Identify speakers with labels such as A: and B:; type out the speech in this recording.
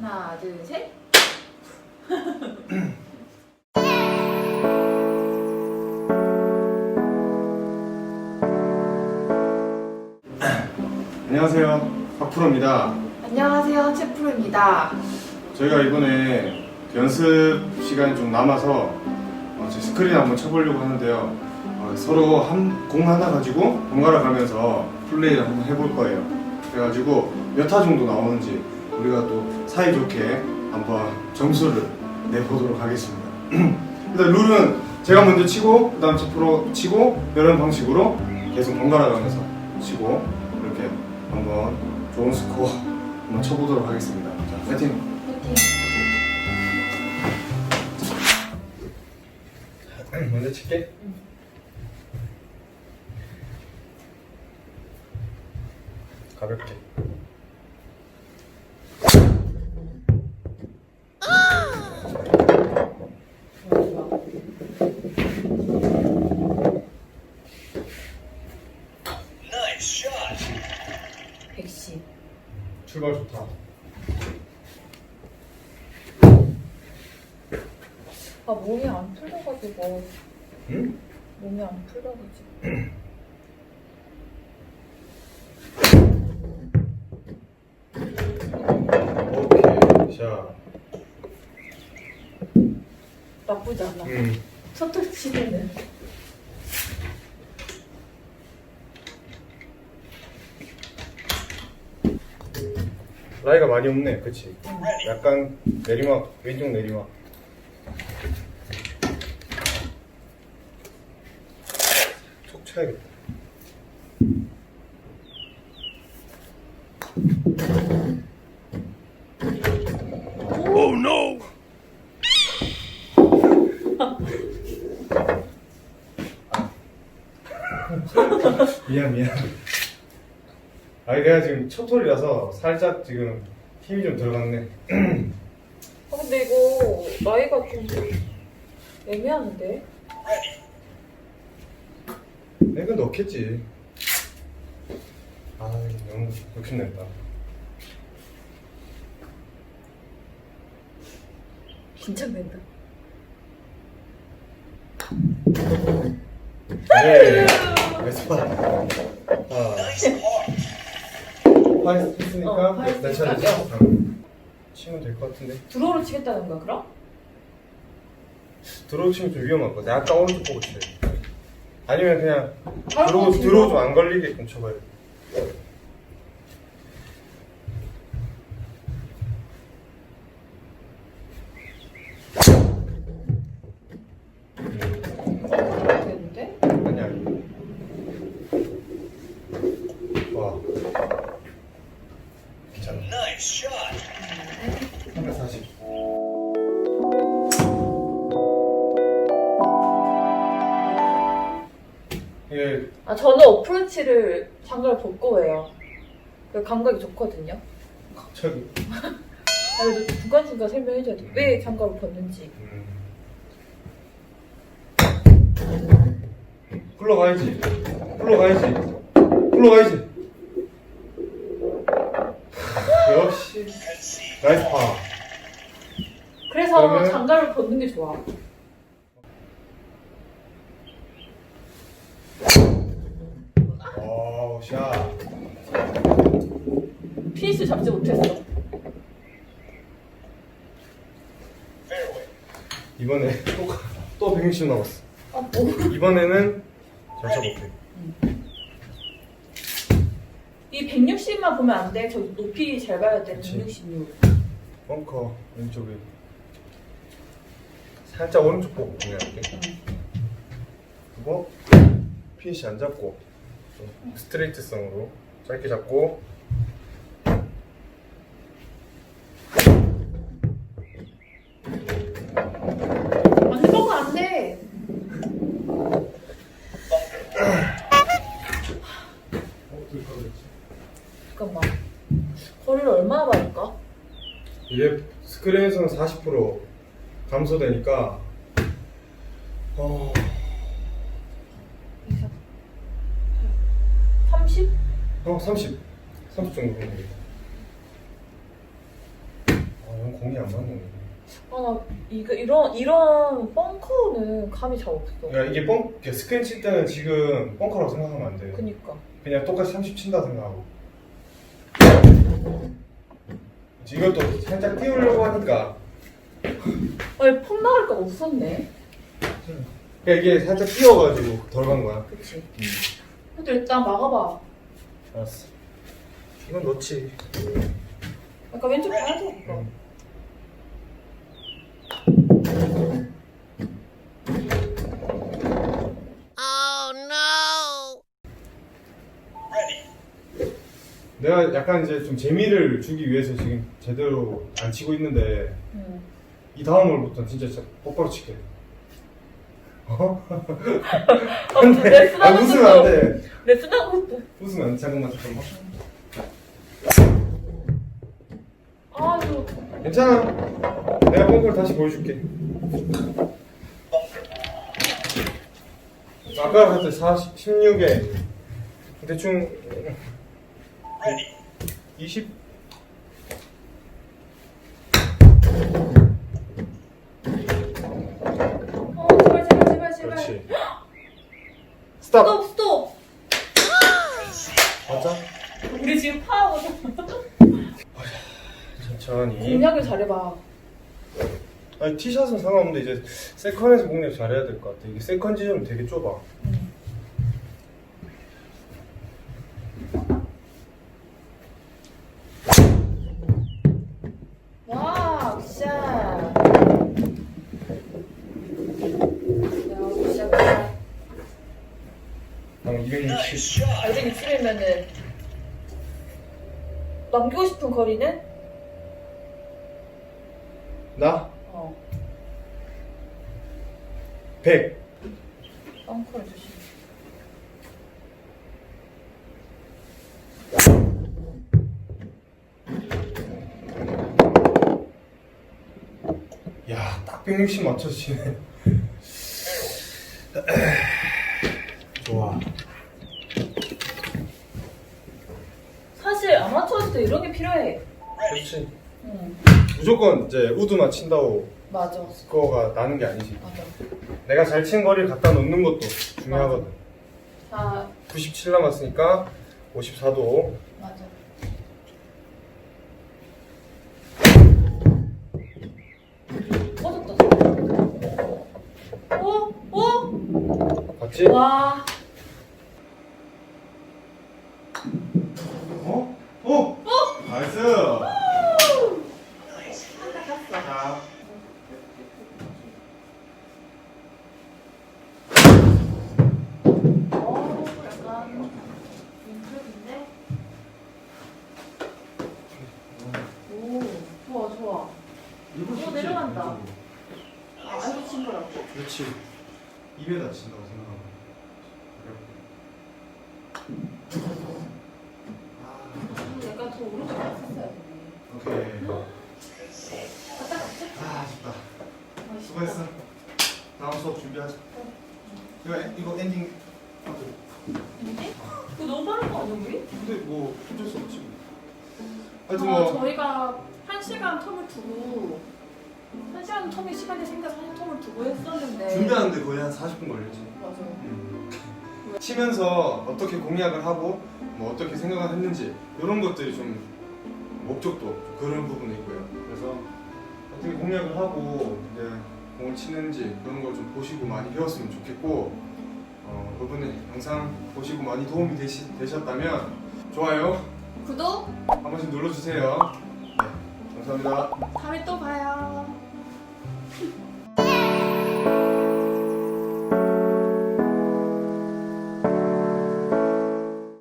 A: 하나, 둘, 셋.
B: 안녕하세요. 박프로입니다.
A: 안녕하세요, 채프로입니다.
B: 저희가 이번에 연습 시간이 좀 남아서 어, 제 스크린 한번 쳐보려고 하는데요. 어, 서로 한 공 하나 가지고 번갈아 가면서 플레이를 한번 해볼 거예요. 그래가지고 몇 타 정도 나오는지 우리가 또 사이좋게 한번 점수를 내보도록 하겠습니다. 일단 룰은 제가 먼저 치고 그 다음 채프로 치고 이런 방식으로 계속 번갈아 가면서 치고 이렇게 한번 좋은 스코어 한번 쳐보도록 하겠습니다. 자, 파이팅!
A: 화이팅.
B: 먼저 칠게. 가볍게. 출발 좋다.
A: 아, 몸이 안 풀려가지고.
B: 응?
A: 몸이 안 풀려가지고.
B: 오케이. 자.
A: 나쁘지 않아.
B: 음.
A: 첫 터치는.
B: 라이가 많이 없네. 그치? 약간 내리막, 왼쪽 내리막. 촉 쳐야겠다.
C: Oh no!
B: 미안, 미안. 아니, 내가 지금 첫 홀이라서 살짝 지금 힘이 좀 들어갔네.
A: 아, 근데 이거 나이가 좀 애매한데?
B: 내가 넣겠지. 아, 너무 욕심냈다.
A: 긴장된다.
B: 네. 나이스 파. 아,
C: Nice part.
B: 파 했으니까
A: 어,
B: 파내 차례지.
A: 했으니까.
B: 응. 치면 될 것 같은데.
A: 드로우를 치겠다는 거야, 그럼?
B: 들어오 치면 좀 위험한 거. 내가 아까 오른쪽 보고 치 아니면 그냥
A: 아이고,
B: 들어오
A: 진짜.
B: 들어오 좀안 걸리게끔 쳐봐야 돼. 아,
A: 저는 어프로치를 장갑을 벗고 해요. 그 감각이 좋거든요.
B: 갑자기.
A: 아, 그래도 중간중간 설명해줘야 돼. 왜 장갑을 벗는지.
B: 음. 흘러가야지. 흘러가야지. 흘러가야지. 역시. 나이스 파.
A: 그래서
B: 그러면-
A: 장갑을 벗는 게 좋아.
B: 오, 샷.
A: 피니스 잡지 못했어.
B: 이번에 또, 또 160 남았어.
A: 아, 뭐.
B: 이번에는 잘 쳐볼게.
A: 이 160만 보면 안 돼. 저 높이 잘 봐야 돼.
B: 그치.
A: 166.
B: 벙커 왼쪽에. 살짝 오른쪽 보고 공략할게. 그리고 피니시 안 잡고 좀 스트레이트성으로 짧게 잡고
A: 거리를 얼마나 받을까?
B: 이게 스크린에서는 40% 감소되니까 어,
A: 30?
B: 어 30, 30 정도 보면 되겠다. 공이 안 맞는 거야.
A: 아나 이거 이런 이런 벙커는 감이 잘 없어.
B: 그러니까 이게 뻥 스크린 칠 때는 지금 뻥커라고 생각하면 안 돼.
A: 그니까.
B: 그냥 똑같이 30 친다 생각하고. 이것도 살짝 띄우려고 하니까
A: 아니 폼 나갈까 봐 무섭네.
B: 그러니까 이게 살짝 띄워가지고 덜 간 거야.
A: 그치.
B: 음.
A: 근데 일단 막아봐.
B: 알았어. 이건 넣지.
A: 약간 왼쪽 봐야 돼. 이거.
B: 내가 약간 이제 좀 재미를 주기 위해서 지금 제대로 안 치고 있는데
A: 응.
B: 이 다음 홀부터 진짜 진짜 똑바로 칠게. 어?
A: 아, 레슨
B: 아, 웃으면 안 돼.
A: 레슨 하고 있어.
B: 웃으면 안 돼. 잠깐만 잠깐만.
A: 아 이거
B: 괜찮아. 내가 뻥커를 다시 보여줄게. 아까 같은 40, 16에 대충
C: Ready.
B: 20
A: 어 제발 제발 제발 제발.
B: 그렇지. 스탑.
A: 스톱 스톱.
B: 맞아?
A: 우리 지금 파하거든.
B: 천천히.
A: 공략을 잘해봐.
B: 아니 티샷은 상관없는데 이제 세컨에서 공략 잘해야 될 것 같아. 이게 세컨 지점이 되게 좁아.
A: 와 굿샷. 야 굿샷.
B: 방 260.
C: Nice shot.
A: 알쟁이 치려면은 남기고 싶은 거리는
B: 나
A: 어
B: 100.
A: 벙커를 조심.
B: 야, 딱 160 맞춰서 치네. 좋아.
A: 사실 아마추어 때 이런 게 필요해.
B: 그렇지.
A: 응
B: 무조건 이제 우드만 친다고
A: 맞아
B: 스코어가 나는 게 아니지.
A: 맞아.
B: 내가 잘 친 거리를 갖다 놓는 것도 중요하거든. 자97 남았으니까 54도.
A: 맞아. 꺼졌다. 어? 어?
B: 봤지?
A: 와.
B: 어? 어? 나이스! 자.
A: 어, 약간 윙크인데? 오, 좋아.
B: 이거
A: 어, 내려간다. 아, 알고 친 거라고?
B: 그렇지. 입에다 친다고 생각하고. 아,
A: 약간 더 오른쪽 갔었어야 돼.
B: 오케이.
A: 갔다?
B: 아, 아쉽다.
A: 아,
B: 수고했어. 다음 수업 준비하자. 이거, 엔- 이거 엔딩.
A: 뭐지? 그거 너무 빠른 거 아니야, 우리?
B: 근데 뭐 어쩔 수 없지. 하여튼
A: 아,
B: 뭐
A: 저희가 한 시간 텀을 두고 한 시간 텀이 시간이 생겨서 한 텀을 두고 했었는데
B: 준비하는데 거의 한 40분 걸렸지.
A: 맞아요.
B: 치면서 어떻게 공략을 하고 뭐 어떻게 생각을 했는지 이런 것들이 좀 목적도 그런 부분이 있고요. 그래서 어떻게 공략을 하고 이제 공을 치는지 그런 걸 좀 보시고 많이 배웠으면 좋겠고 어, 이번에 영상 보시고 많이 도움이 되시, 되셨다면 좋아요
A: 구독
B: 한 번씩 눌러주세요. 네, 감사합니다.
A: 다음에 또 봐요.